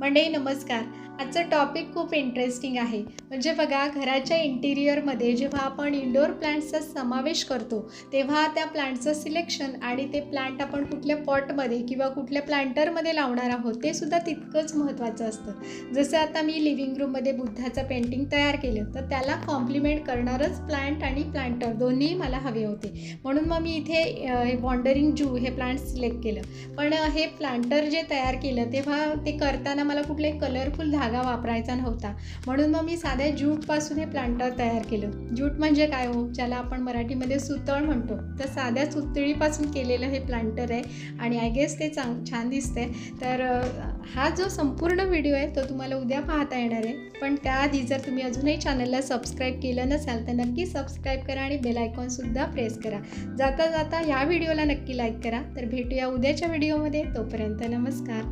मंडळी नमस्कार. आजचं टॉपिक खूप इंटरेस्टिंग आहे. म्हणजे बघा घराच्या इंटिरियरमध्ये जेव्हा आपण इंडोर प्लांट्सचा समावेश करतो तेव्हा त्या प्लांटचं सिलेक्शन आणि ते प्लांट आपण कुठल्या पॉटमध्ये किंवा कुठल्या प्लांटरमध्ये लावणार आहोत ते सुद्धा तितकंच महत्त्वाचं असतं. जसं आता मी लिव्हिंग रूममध्ये बुद्धाचं पेंटिंग तयार केलं तर त्याला कॉम्प्लिमेंट करणारच प्लांट आणि प्लांटर दोन्ही मला हवे होते. म्हणून मग मी इथे वॉन्डरिंग जू हे प्लांट सिलेक्ट केलं. पण हे प्लांटर जे तयार केलं तेव्हा ते करताना मला कुठलाही कलरफुल धागा वापरायचा नव्हता. म्हणून मग मी साध्या ज्यूटपासून हे प्लांटर तयार केलं. ज्यूट म्हणजे काय हो? ज्याला आपण मराठीमध्ये सुतळ म्हणतो. तर साध्या सुतळीपासून केलेलं हे प्लांटर आहे आणि आय गेस ते चांग छान दिसतंय. तर हा जो संपूर्ण व्हिडिओ आहे तो तुम्हाला उद्या पाहता येणार आहे. पण त्याआधी जर तुम्ही अजूनही चॅनलला सबस्क्राईब केलं नसाल तर नक्की सबस्क्राईब करा आणि बेल आयकॉनसुद्धा प्रेस करा. जाता जाता ह्या व्हिडिओला नक्की लाईक करा. तर भेटूया उद्याच्या व्हिडिओमध्ये तोपर्यंत नमस्कार.